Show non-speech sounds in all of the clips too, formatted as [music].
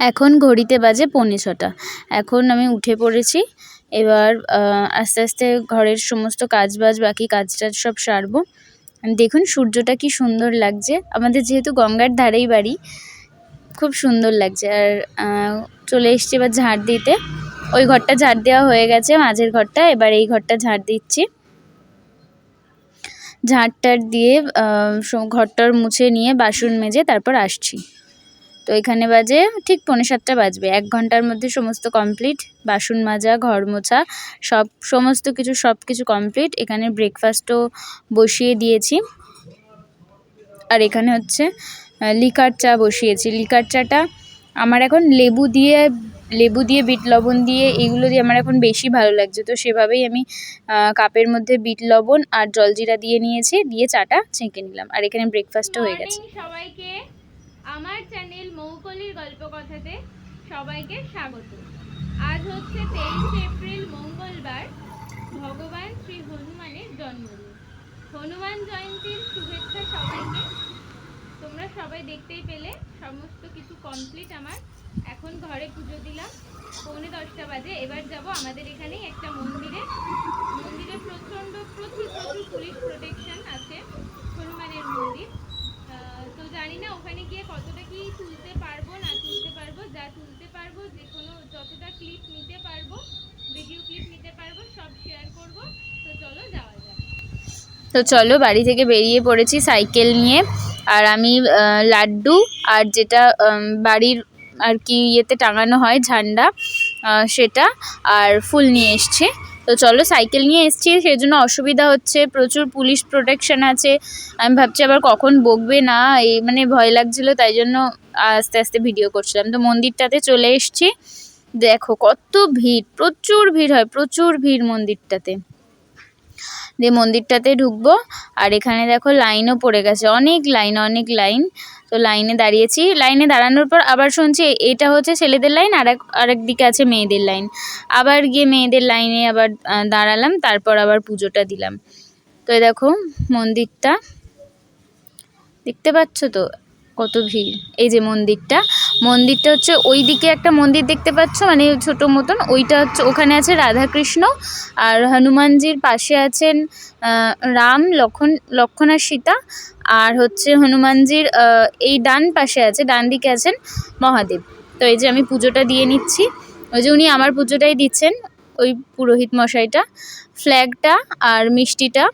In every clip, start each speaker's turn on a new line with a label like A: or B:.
A: এখন ঘড়িতে বাজে পৌনে ছটা। এখন আমি উঠে পড়েছি। এবার আস্তে আস্তে ঘরের সমস্ত কাজ বাজ বাকি কাজ টাজ সব সারবো। দেখুন সূর্যটা কি সুন্দর লাগছে। আমাদের যেহেতু গঙ্গার ধারেই বাড়ি, খুব সুন্দর লাগছে। আর চলে এসছি এবার ঝাড় দিতে। ওই ঘরটা ঝাড় দেওয়া হয়ে গেছে, মাঝের ঘরটা। এবার এই ঘরটা ঝাড় দিচ্ছি। ঝাড় দিয়ে ঘরটার মুছে নিয়ে বাসন মেজে তারপর আসছি। তো এখানে বাজে ঠিক পৌনে সাতটা বাজবে। এক ঘণ্টার মধ্যে সমস্ত কমপ্লিট বাসন মাজা, ঘর মোছা, সব, সমস্ত কিছু, সব কিছু কমপ্লিট এখানে ব্রেকফাস্টও বসিয়ে দিয়েছি। আর এখানে হচ্ছে লিকার চা বসিয়েছি। লিকার চাটা আমার এখন লেবু দিয়ে লেবু দিয়ে, বিট লবণ দিয়ে এগুলো দিয়ে আমার এখন বেশি ভালো লাগছে। তো সেভাবেই আমি কাপের মধ্যে বিট লবণ আর জলজিরা দিয়ে নিয়েছি, দিয়ে চাটা ছেঁকে নিলাম। আর এখানে ব্রেকফাস্টও হয়ে গেছে।
B: সবাইকে আমার চ্যানেল মৌকলির গল্প কথাতে সবাইকে স্বাগত। আজ হচ্ছে তেইশে এপ্রিল, মঙ্গলবার, ভগবান শ্রী হনুমানের জন্মদিন। হনুমান জয়ন্তীর শুভেচ্ছা সবাইকে। তোমরা সবাই দেখতেই পেলে, সমস্ত কিছু কমপ্লিট আমার। এখন ঘরে পুজো দিলাম, পৌনে দশটা বাজে। এবার যাব আমাদের এখানেই একটা মন্দিরে। মন্দিরে প্রচণ্ড, প্রচুর প্রচুর পুলিশ প্রোটেকশন আছে হনুমানের মন্দির। তো জানি না ওখানে তুলতে পারব, না তুলতে পারব, যা তুলতে পারব, যে কোনো যতটা ক্লিপ নিতে পারব ভিডিও ক্লিপ নিতে পারব, সব শেয়ার করব। তো চলো যাওয়া যাক।
A: তো চলো বাড়ি থেকে বেরিয়ে পড়েছি সাইকেল নিয়ে। আর আমি লাড্ডু আর যেটা বাড়ির আর কি ইয়েতে টাঙানো হয়, ঝান্ডা সেটা আর ফুল নিয়ে এসছে। তো চলো সাইকেল নিয়ে এসছি সেই জন্য অসুবিধা হচ্ছে, প্রচুর পুলিশ প্রোটেকশন আছে। আমি ভাবছি আবার কখন বকবে না, এই মানে ভয় লাগছিল, তাই জন্য আস্তে আস্তে ভিডিও করছিলাম। তো মন্দিরটাতে চলে এসছি। দেখো কত ভিড়, প্রচুর ভিড় হয়, প্রচুর ভিড় মন্দিরটাতে। দিয়ে মন্দিরটাতে ঢুকবো আর এখানে দেখো লাইনও পড়ে গেছে, অনেক লাইন অনেক লাইন। তো লাইনে দাঁড়িয়েছি। লাইনে দাঁড়ানোর পর আবার শুনছি এটা হচ্ছে ছেলেদের লাইন আর এক আরেক দিকে আছে মেয়েদের লাইন। আবার গিয়ে মেয়েদের লাইনে আবার দাঁড়ালাম, তারপর আবার পুজোটা দিলাম। তো দেখো মন্দিরটা। দেখতে পাচ্ছ তো? কত ভিড়। এই যে মন্দিরটা মন্দিরটা হচ্ছে ওই দিকে একটা মন্দির দেখতে পাচ্ছ মানে ছোট মতন, ওইটা হচ্ছে ওখানে আছে রাধাকৃষ্ণ আর হনুমানজির পাশে আছেন রাম, লক্ষণ লক্ষণ আর সীতা আর হচ্ছে হনুমানজির এই ডান পাশে আছে, ডান দিকে আছেন মহাদেব। তো এই যে আমি পুজোটা দিয়ে নিচ্ছি। ওই যে উনি আমার পুজোটাই দিচ্ছেন, ওই পুরোহিত মশাইটা। ফ্ল্যাগটা আর মিষ্টিটা।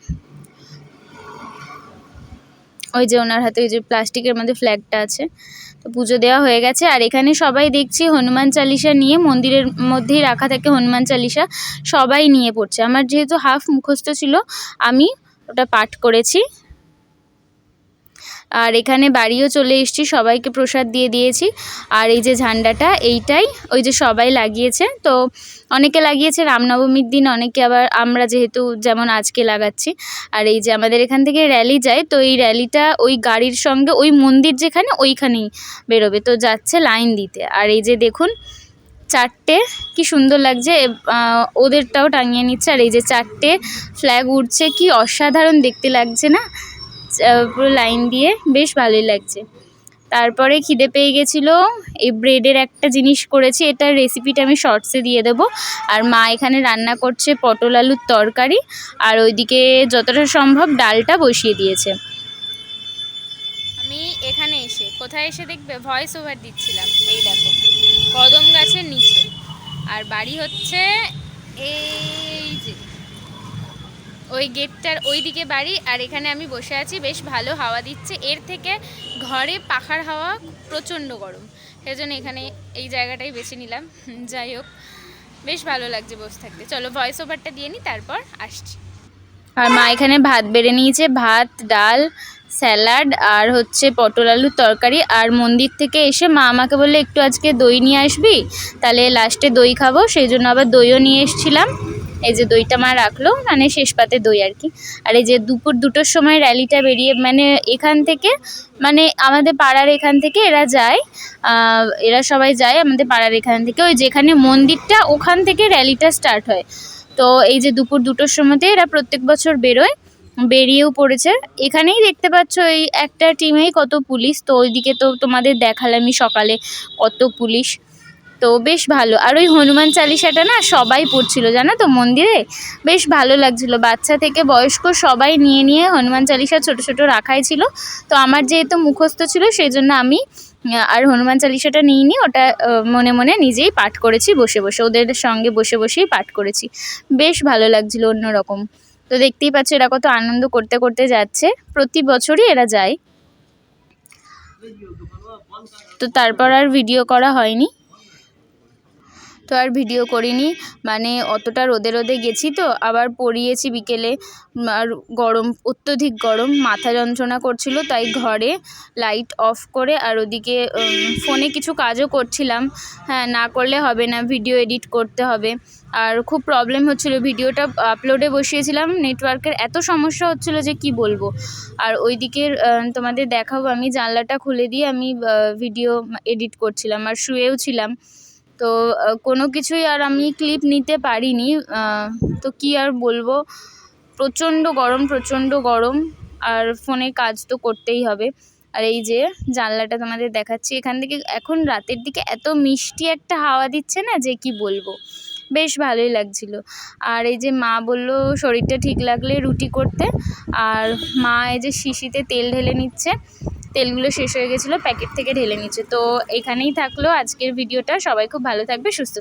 A: ওই যে ওনার হাতে ওই যে প্লাস্টিকের মধ্যে ফ্ল্যাগটা আছে। তো পুজো দেওয়া হয়ে গেছে। আর এখানে সবাই দেখছি হনুমান চালিশা নিয়ে মন্দিরের মধ্যেই রাখা থাকে হনুমান চালিশা। সবাই নিয়ে পড়ছে। আমার যেহেতু হাফ মুখস্থ ছিল, আমি ওটা পাঠ করেছি। আর এখানে বাড়িও চলে এসেছি, সবাইকে প্রসাদ দিয়ে দিয়েছি। আর এই যে ঝান্ডাটা, এইটাই ওই যে সবাই লাগিয়েছে। তো অনেকে লাগিয়েছে, রামনবমীর দিন অনেকে আবার আমরা যেহেতু যেমন আজকে লাগাচ্ছি। আর এই যে আমাদের এখান থেকে র্যালি যায়, তো এই র্যালিটা ওই গাড়ির সঙ্গে, ওই মন্দির যেখানে ওইখানেই বেরোবে। তো যাচ্ছে লাইন দিতে। আর এই যে দেখুন, চারটে, কি সুন্দর লাগছে। ওদেরটাও টাঙিয়ে নিচ্ছে। আর এই যে চারটে ফ্ল্যাগ উঠছে কি অসাধারণ দেখতে লাগছে না? পুরো লাইন দিয়ে বেশ ভালোই লাগছে। তারপরে খিদে পেয়ে গেছিল, এই ব্রেডের একটা জিনিস করেছি এটার রেসিপিটা আমি শর্টসে দিয়ে দেব। আর মা এখানে রান্না করছে পটল আলুর তরকারি, আর ওইদিকে যতটা সম্ভব ডালটা বসিয়ে দিয়েছে। আমি এখানে এসে, কোথায় এসে দেখবে? ভয়েস ওভার দিচ্ছিলাম। এই দেখো, কদম গাছের নিচে। আর বাড়ি হচ্ছে এই যে ওই গেটটার ওই দিকে বাড়ি আর এখানে আমি বসে আছি। বেশ ভালো হাওয়া দিচ্ছে। এর থেকে ঘরে পাখার হাওয়া প্রচণ্ড গরম। সেজন্য এখানে এই জায়গাটাই বেছে নিলাম। [laughs] যাই হোক, বেশ ভালো লাগছে বসে থাকতে। চলো ভয়েস ওভারটা দিয়ে নিই তারপর আসছি। আর মা এখানে ভাত বেড়ে নিয়েছে। ভাত, ডাল, স্যালাড আর হচ্ছে পটল আলুর তরকারি। আর মন্দির থেকে এসে মা আমাকে বললে, একটু আজকে দই নিয়ে আসবি? তাহলে লাস্টে দই খাব। সেই জন্য আবার দইও নিয়ে এসছিলাম। এই যে দইটা মা রাখল মানে শেষ পাতে দই আর কি। আর এই যে দুপুর দুটোর সময় র্যালিটা বেরিয়ে মানে এখান থেকে মানে আমাদের পাড়ার এখান থেকে এরা যায় এরা সবাই যায় আমাদের পাড়ার এখান থেকে। ওই যেখানে মন্দিরটা, ওখান থেকে র্যালিটা স্টার্ট হয়। তো এই যে দুপুর দুটোর সময়তে এরা প্রত্যেক বছর বেরোয়, বেরিয়েও পড়েছে। এখানেই দেখতে পাচ্ছ, এই একটা টিমেই কত পুলিশ। তো ওইদিকে তো তোমাদের দেখালামই সকালে কত পুলিশ। তো বেশ ভালো। আর ওই হনুমান চালিসাটা না সবাই পড়ছিল, জানো তো মন্দিরে? বেশ ভালো লাগছিল। বাচ্চা থেকে বয়স্ক সবাই নিয়ে নিয়ে হনুমান চালিসা ছোট ছোট রাখাই ছিল। তো আমার যেহেতু মুখস্থ ছিল সেই জন্য আমি আর হনুমান চালিসাটা নিইনি। ওটা মনে মনে নিজেই পাঠ করেছি, বসে বসে। ওদের সঙ্গে বসে বসেই পাঠ করেছি। বেশ ভালো লাগছিল অন্যরকম। তো দেখতেই পাচ্ছ এরা কত আনন্দ করতে করতে যাচ্ছে। প্রতি বছরই এরা যায়। তো তারপর আর ভিডিও করা হয়নি। তো আর ভিডিও করিনি। মানে অতটা রোদে রোদে গেছি তো, আবার পড়িয়েছি বিকেলে। আর গরম, অত্যধিক গরম, মাথা যন্ত্রণা করছিল, তাই ঘরে লাইট অফ করে আর ওদিকে ফোনে কিছু কাজও করছিলাম। হ্যাঁ না করলে হবে না, ভিডিও এডিট করতে হবে। আর খুব প্রবলেম হচ্ছিল, ভিডিওটা আপলোডে বসিয়েছিলাম। নেটওয়ার্কের এত সমস্যা হচ্ছিল যে কি বলব। আর ওই দিকের তোমাদের দেখাবো, আমি জানলাটা খুলে দিয়ে আমি ভিডিও এডিট করছিলাম আর শুয়েও ছিলাম। তো কোনো কিছুই আর আমি ক্লিপ নিতে পারিনি। তো কি আর বলব? প্রচণ্ড গরম প্রচণ্ড গরম। আর ফোনে কাজ তো করতেই হবে। আর এই যে জানলাটা তোমাদের দেখাচ্ছি, এখান থেকে এখন রাতের দিকে এত মিষ্টি একটা হাওয়া দিচ্ছে না যে কি বলব? বেশ ভালোই লাগছিল। আর এই যে মা বলল শরীরটা ঠিক লাগলে রুটি করতে। আর মা এই যে শিশিতে তেল ঢেলে নিচ্ছে। তেলগুলো শেষ হয়ে গেছিল, প্যাকেট থেকে ঢেলে নিচ্ছে তো এখানেই থাকল আজকের ভিডিওটা। সবাই খুব ভালো থাকবে, সুস্থ